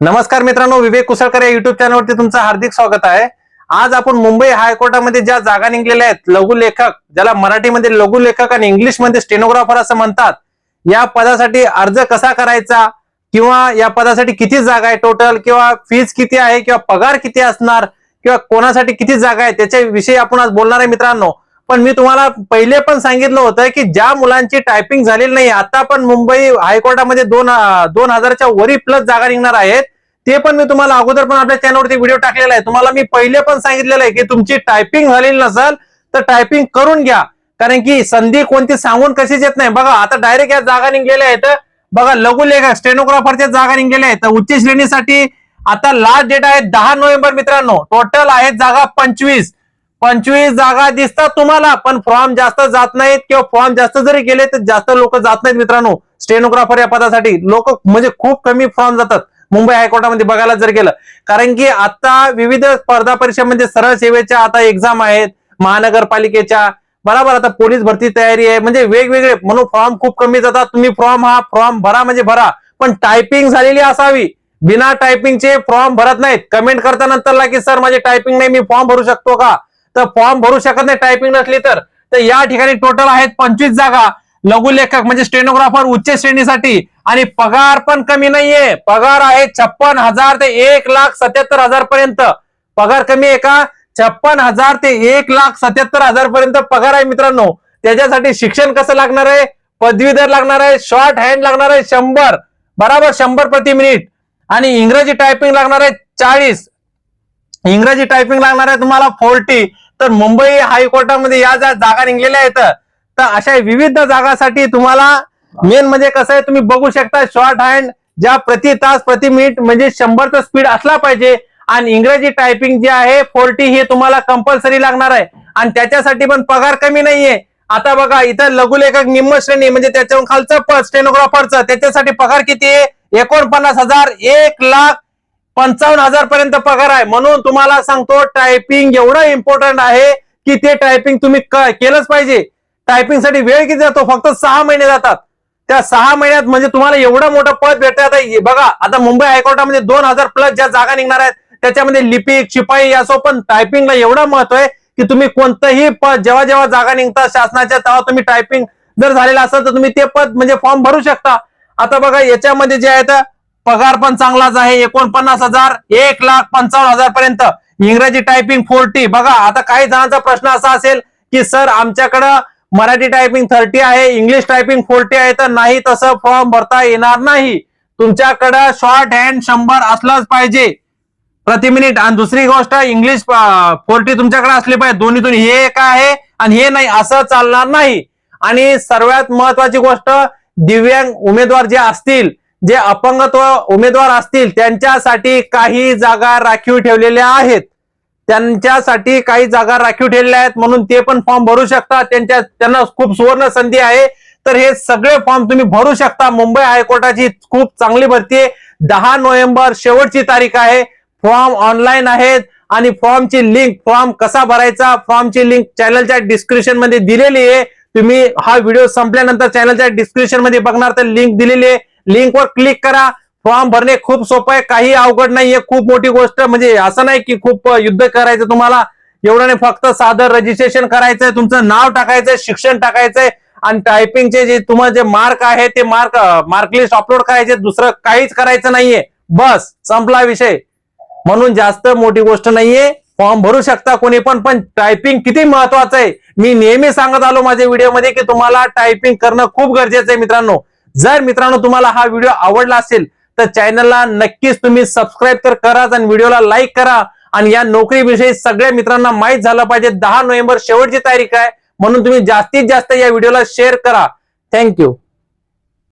नमस्कार मित्रांनो विवेक कुसळकर या युट्यूब चॅनलवरती तुमचं हार्दिक स्वागत आहे. आज आपण मुंबई हायकोर्टामध्ये ज्या जागा निघलेल्या आहेत लघुलेखक ज्याला मराठीमध्ये लघुलेखक आणि इंग्लिशमध्ये स्टेनोग्राफर असं म्हणतात या पदासाठी अर्ज कसा करायचा किंवा या पदासाठी किती जागा आहे टोटल किंवा फीज किती आहे किंवा पगार किती असणार किंवा कोणासाठी किती जागा आहे त्याच्याविषयी आपण आज बोलणार आहे मित्रांनो. पण मी तुम्हाला पहिले पण सांगितलं होतं की ज्या मुलांची टायपिंग झालेली नाही आता पण मुंबई हायकोर्टामध्ये दोन दोन हजारच्या वरी प्लस जागा निघणार आहेत. ते पण मी तुम्हाला अगोदर पण आपल्या चॅनलवरती व्हिडिओ टाकलेला आहे. तुम्हाला मी पहिले पण सांगितलेलं आहे की तुमची टायपिंग झालेली नसेल तर टायपिंग करून घ्या. कारण की संधी कोणती सांगून कशीच येत नाही. बघा आता डायरेक्ट या जागा निघलेल्या आहेत. बघा लघुलेखक स्टेनोग्राफरच्या जागा निघलेल्या आहेत. उच्च श्रेणीसाठी आता लास्ट डेट आहे दहा नोव्हेंबर मित्रांनो. टोटल आहेत जागा पंचवीस. पंचवीस जागा दिसतात तुम्हाला पण फॉर्म जास्त जात नाहीत किंवा फॉर्म जास्त जरी गेले तर जास्त लोक जात नाहीत मित्रांनो. स्टेनोग्राफर या पदासाठी. लोक म्हणजे खूप कमी फॉर्म जातात. मुंबई हायकोर्टामध्ये बघायला जर गेलं. कारण की आता विविध स्पर्धा परीक्षांमध्ये म्हणजे सरळ सेवेच्या आता एक्झाम आहेत. महानगरपालिकेच्या. बरोबर आता पोलीस भरती तयारी आहे. म्हणजे वेगवेगळे. म्हणून फॉर्म खूप कमी जातात. तुम्ही फॉर्म हा फॉर्म भरा म्हणजे भरा. पण टायपिंग झालेली असावी. बिना टायपिंगचे फॉर्म भरत नाहीत. कमेंट करता नंतरला की सर माझे टायपिंग नाही. मी फॉर्म भरू शकतो का? तर फॉर्म भरू शकत नाही टायपिंग नसली तर. तर या ठिकाणी टोटल आहेत पंचवीस जागा. लघुलेखक म्हणजे स्टेनोग्राफर उच्च श्रेणीसाठी. आणि पगार पण कमी नाहीये. पगार आहे छप्पन हजार ते एक लाख सत्याहत्तर हजार पर्यंत. पगार कमी आहे का? छप्पन हजार ते एक लाख सत्याहत्तर हजार पर्यंत पगार आहे मित्रांनो. त्याच्यासाठी शिक्षण कसं लागणार आहे? पदवीधर लागणार आहे. शॉर्ट हँड लागणार आहे शंभर. बराबर शंभर प्रति मिनिट आणि इंग्रजी टायपिंग लागणार आहे चाळीस. इंग्रजी टायपिंग लागणार आहे तुम्हाला फोर्टी तर मुंबई हायकोर्टामध्ये या ज्या जागा निघलेल्या आहेत तर अशा विविध जागासाठी तुम्हाला मेन म्हणजे कसं आहे तुम्ही बघू शकता शॉर्ट हँड ज्या प्रति तास प्रति मिनिट म्हणजे शंभरचा स्पीड असला पाहिजे. आणि इंग्रजी टायपिंग जे आहे फोर्टी हे तुम्हाला कंपल्सरी लागणार आहे. आणि त्याच्यासाठी पण पगार कमी नाहीये. आता बघा इथं लघुलेखक निम्न श्रेणी म्हणजे त्याच्याहून खालचं पद स्टेनोग्राफरचं त्याच्यासाठी पगार किती आहे? एकोणपन्नास हजार एक लाख पंचावन्न हजार पर्यंत पगार आहे. म्हणून तुम्हाला सांगतो टायपिंग एवढं इम्पॉर्टंट आहे की ते टायपिंग तुम्ही केलंच पाहिजे. टायपिंगसाठी वेळ किती जातो? फक्त सहा महिने जातात. त्या सहा महिन्यात म्हणजे तुम्हाला एवढं मोठं पद भेटत आता बघा आता मुंबई हायकोर्टामध्ये दोन हजार प्लस ज्या जागा निघणार आहेत त्याच्यामध्ये लिपिक शिपाई असो पण टायपिंगला एवढं महत्त्व आहे की तुम्ही कोणतंही पद जेव्हा जेव्हा जागा निघतात शासनाच्या तेव्हा तुम्ही टायपिंग जर झालेलं असेल तर तुम्ही ते पद म्हणजे फॉर्म भरू शकता. आता बघा याच्यामध्ये जे आहे पगार पण चांगलाच आहे एकोणपन्नास हजार एक लाख पंचावन्न हजार पर्यंत. इंग्रजी टायपिंग फोर्टी बघा आता काही जणांचा प्रश्न असा असेल की सर आमच्याकडं मराठी टायपिंग थर्टी आहे इंग्लिश टायपिंग फोर्टी आहे तर नाही तसं फॉर्म भरता येणार नाही. तुमच्याकडं शॉर्ट हँड शंभर असलंच पाहिजे. प्रति मिनिट आणि दुसरी गोष्ट इंग्लिश फोर्टी तुमच्याकडे असली पाहिजे. दोन्हीतून हे एक आहे आणि हे नाही असं चालणार नाही. आणि सर्वात महत्वाची गोष्ट दिव्यांग उमेदवार जे असतील जे अपंगत्व उमेदवार असतील त्यांच्यासाठी काही जागा राखीव ठेवलेल्या आहेत. त्यांच्यासाठी काही जागा राखीव ठेवलेल्या आहेत म्हणून ते पण फॉर्म भरू शकतात. त्यांच्या त्यांना खूप सुवर्ण संधी आहे. तर हे सगळे फॉर्म तुम्ही भरू शकता. मुंबई हायकोर्टाची खूप चांगली भरती आहे. दहा नोव्हेंबर शेवटची तारीख आहे. फॉर्म ऑनलाईन आहेत आणि फॉर्मची लिंक फॉर्म कसा भरायचा फॉर्मची लिंक चॅनलच्या डिस्क्रिप्शनमध्ये दिलेली आहे. तुम्ही हा व्हिडिओ संपल्यानंतर चॅनलच्या डिस्क्रिप्शनमध्ये बघणार तर लिंक दिलेली आहे. लिंकवर क्लिक करा. फॉर्म भरणे खूप सोपं आहे. काही अवघड नाहीये. खूप मोठी गोष्ट. म्हणजे असं नाही की खूप युद्ध करायचं तुम्हाला. एवढं नाही फक्त साधं रजिस्ट्रेशन करायचंय. तुमचं नाव टाकायचंय शिक्षण टाकायचंय. आणि टायपिंगचे जे तुम्हाला जे मार्क आहे ते मार्क मार्कलिस्ट अपलोड करायचे. दुसरं काहीच करायचं नाहीये. बस संपला विषय. म्हणून जास्त मोठी गोष्ट नाहीये. फॉर्म भरू शकता कोणी पण पण टायपिंग किती महत्वाचं आहे. मी नेहमी सांगत आलो माझ्या व्हिडिओमध्ये की तुम्हाला टायपिंग करणं खूप गरजेचं आहे मित्रांनो. जर मित्रांनो तुम्हाला हा व्हिडिओ आवडला असेल तर चॅनलला नक्कीच तुम्ही सबस्क्राईब तर कराच आणि व्हिडिओला लाईक करा. आणि या नोकरीविषयी सगळ्या मित्रांना माहीत झालं पाहिजे. दहा नोव्हेंबर शेवटची तारीख आहे. म्हणून तुम्ही जास्तीत जास्त या व्हिडिओला शेअर करा. थँक्यू